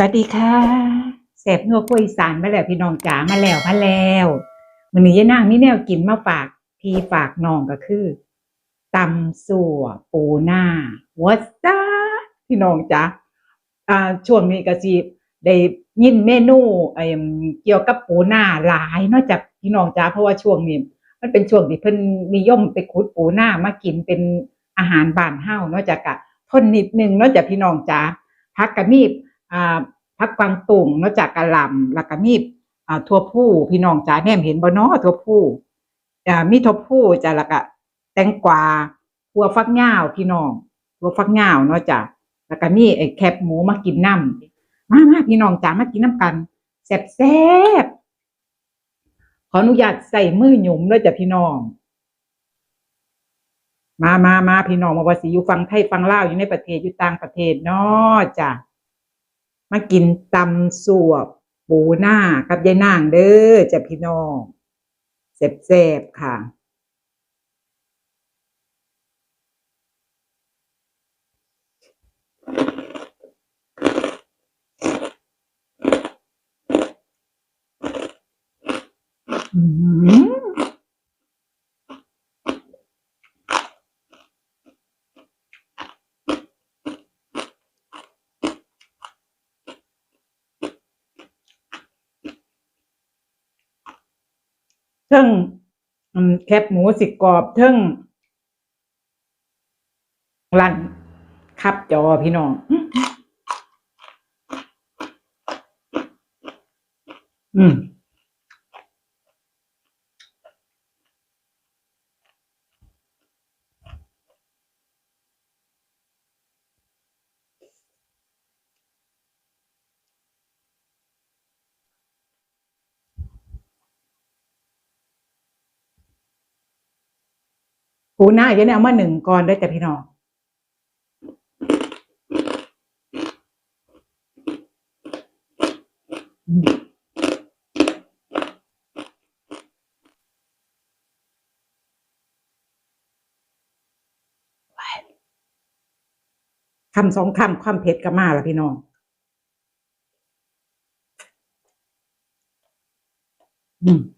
สวัสดีค่ะแสบนัวกล้วยอีสานมาแล้วพี่น้องจ๋ามาแล้วมาแล้ววันนี้ยายนางมีแนวกินมาฝากพี่ฝากน้องก็คือตำสัวปูหน้าวัดจ้าพี่น้องจ๋าอ่าช่วงนี้ก็สิได้ยินเมนูเอิ่มเกี่ยวกับปูหน้าหลายนอกจากพี่น้องจ๋าเพราะว่าช่วงนี้ มันเป็นช่วงที่เพิ่นนิยมไปขุดปูหน้ามากินเป็นอาหารบ้านเฮานอกจากกะทนนิดนึงนอกจากพี่น้องจ๋าพักกะมีอ่า พักกวางตุ่งนอกจากกะหล่ำแล้วก็มีทั่วผู้พี่น้องจ๋าแนมเห็นบ่เนาะทั่วผู้อ่มีทั่วผู้จ้ะแล้วก็แตงกวาหัวฟักยาวพี่น้องหัวฟักยาวเนาะจ้ะแล้วก็มีไอ้แคบหมูมากินน้ำมามาพี่น้องจ๋ามากินน้ำกันแซ่บๆขออนุญาตใส่มือหยุมด้วยจ้ะพี่น้อง มามามาพี่น้องมาว่าสิอยู่ฟังไทยฟังลาวอยู่ในประเทศอยู่ต่างประเทศเนาะจ้ะ มากินตำสัวปูหน้ากับยายนางเด้อจะพี่น้องแซ่บๆค่ะ อืม เทิงแคบหมูสิกรอบเทิงรันคับจอพี่น้องอืม ปูหน้าเดี๋ยวนี้เอามาหนึ่งก่อนได้แต่พี่น้องคำสองคำความเผ็ดก็มาล้วพี่น้องอืม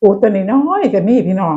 ปูตัวน้อยๆก็มีพี่น้อง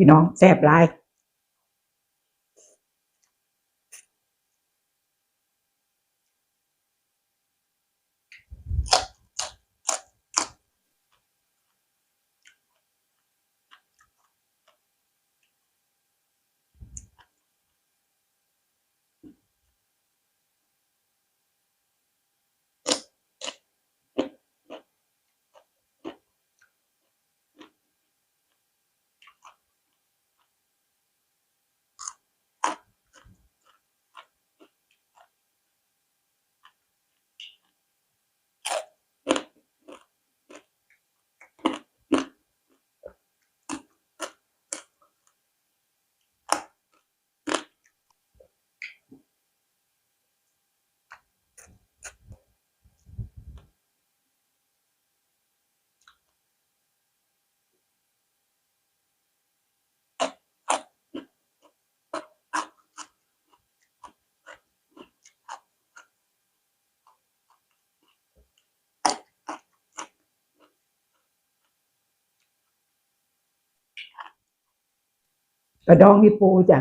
พี่น้องแซ่บหลาย กระดองนี่ปูจ้ะ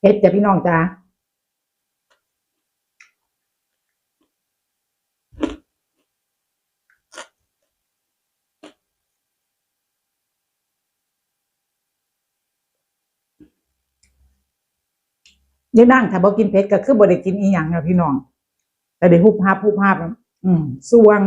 เฮ็ดจ้ะพี่น้องจ้านี่นั่งถ้าบ่กินเผ็ดก็คือบ่ได้กินอีหยังนะพี่น้อง แต่ได้ฮุบฮับฮุบฮับอืมสวง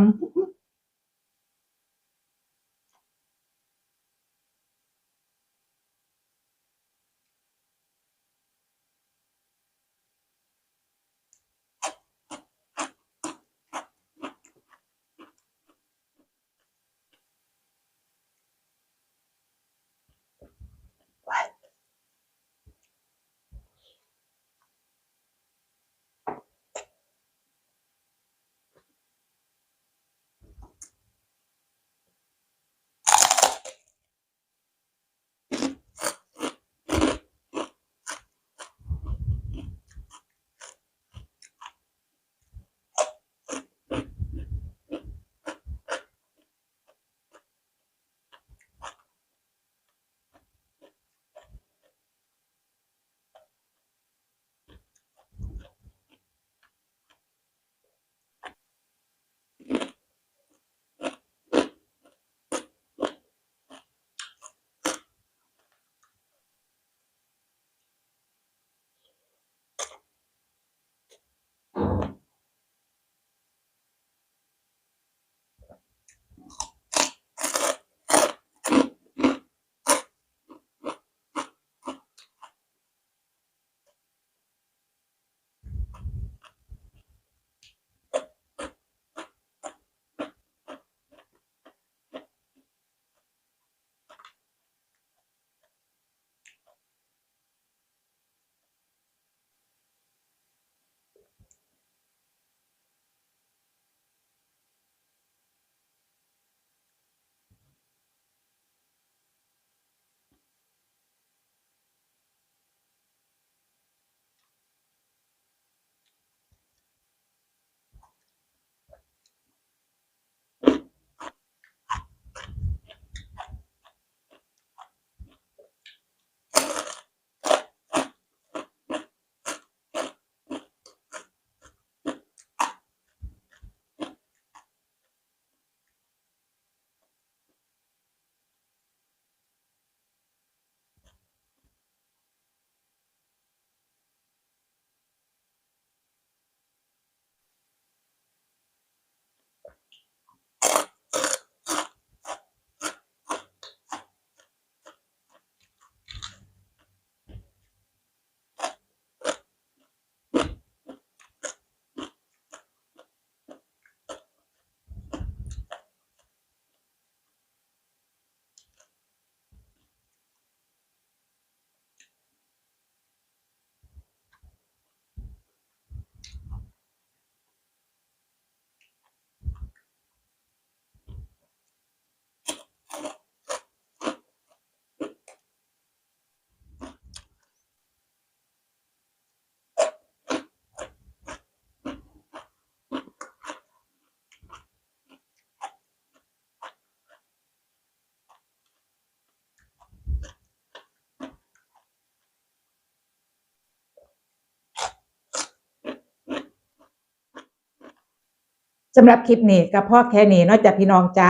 สำหรับคลิปนี้ก็พ่อแค่นี้นอกจากพี่น้องจ้า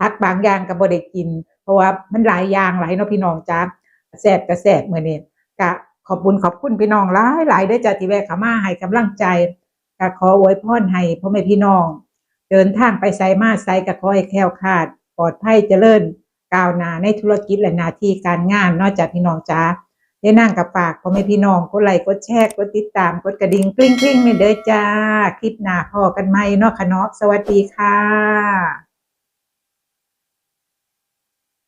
พักบางอย่างก็บ่ได้กิน เพราะว่ามันหลายอย่างหลายเนาะพี่น้องจ้าแซ่บก็แซ่บมื้อนี้ก็ขอบคุณขอบคุณพี่น้องหลายหลายเด้จ้าที่แวะขามาให้กำลังใจก็ขออวยพรให้พ่อแม่พี่น้อง เดินทางไปไสมาไสก็ขอให้แคล้วคลาด ปลอดภัยเจริญก้าวหน้าในธุรกิจและหน้าที่การงานนอกจากพี่น้องจ้า ได้นั่งกับปากพ่อแม่พี่น้องกดไลค์กดแชร์กดติดตามกดกระดิ่งกริ้งกริ้งนี่เด้อจ้า คลิปหน้าพอกันไหมเนาะคะเนาะสวัสดีค่ะ